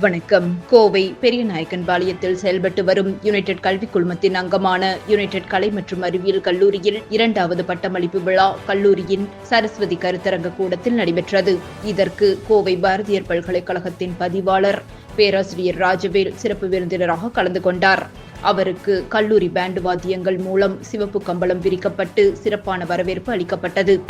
வணக்கம். கோவை பெரியநாயக்கன்பாளையத்தில் செயல்பட்டு வரும் யுனைடெட் கல்விக் குழுமத்தின் அங்கமான யுனைடெட் கலை மற்றும் அறிவியல் கல்லூரியில் இரண்டாவது பட்டமளிப்பு விழா கல்லூரியின் சரஸ்வதி கருத்தரங்க கூடத்தில் நடைபெற்றது. இதற்கு கோவை பாரதியர் பல்கலைக்கழகத்தின் பதிவாளர் பேராசிரியர் ராஜவேல் சிறப்பு விருந்தினராக கலந்து கொண்டார். அவருக்கு கல்லூரி பேண்டு வாத்தியங்கள் மூலம் சிவப்பு கம்பளம் விரிக்கப்பட்டு சிறப்பான வரவேற்பு அளிக்கப்பட்டது.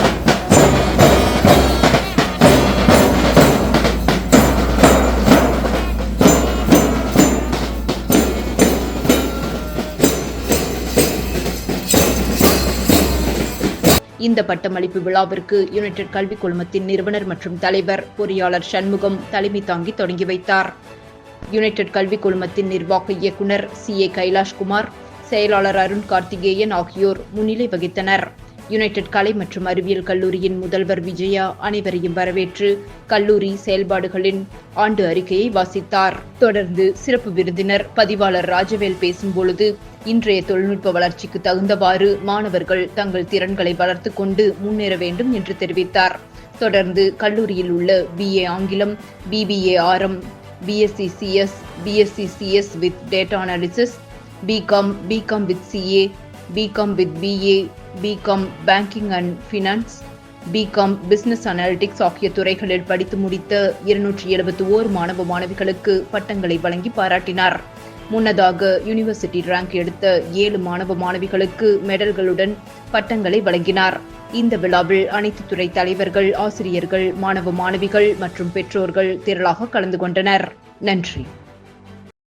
இந்த பட்டமளிப்பு விழாவிற்கு யுனைடெட் கல்விக் குழுமத்தின் நிறுவனர் மற்றும் தலைவர் பொறியாளர் சண்முகம் தலைமை தாங்கி தொடங்கி வைத்தார். யுனைடெட் கல்விக் குழுமத்தின் நிர்வாக இயக்குனர் சி. ஏ. கைலாஷ்குமார் செயலாளர் அருண் கார்த்திகேயன் ஆகியோர் முன்னிலை வகித்தனர். யுனைடெட் கலை மற்றும் அறிவியல் கல்லூரியின் முதல்வர் விஜயா அனைவரையும் வரவேற்று கல்லூரி செயல்பாடுகளின் ஆண்டு அறிக்கையை வாசித்தார். தொடர்ந்து சிறப்பு விருந்தினர் பதிவாளர் ராஜவேல் பேசும்பொழுது இன்றைய தொழில்நுட்ப வளர்ச்சிக்கு தகுந்தவாறு மாணவர்கள் தங்கள் திறன்களை வளர்த்து கொண்டு முன்னேற வேண்டும் என்று தெரிவித்தார். தொடர்ந்து கல்லூரியில் உள்ள பிஏ ஆங்கிலம் பிபிஏ ஆரம் BSc CS BSc CS with data analysis BCom BCom with CA BCom with BA BCom banking and finance BCom business analytics ஆகிய துறைகளில் படித்து முடித்த இருநூற்றி எழுபத்தி ஓர் மாணவ மாணவிகளுக்கு பட்டங்களை வழங்கி பாராட்டினார். முன்னதாக யூனிவர்சிட்டி ரேங்க் எடுத்த ஏழு மாணவ மாணவிகளுக்கு மெடல்களுடன் பட்டங்களை வழங்கினார். இந்த விழாவில் அனைத்து துறை தலைவர்கள் ஆசிரியர்கள் மாணவ மாணவிகள் மற்றும் பெற்றோர்கள் திரளாக கலந்து கொண்டனர். நன்றி.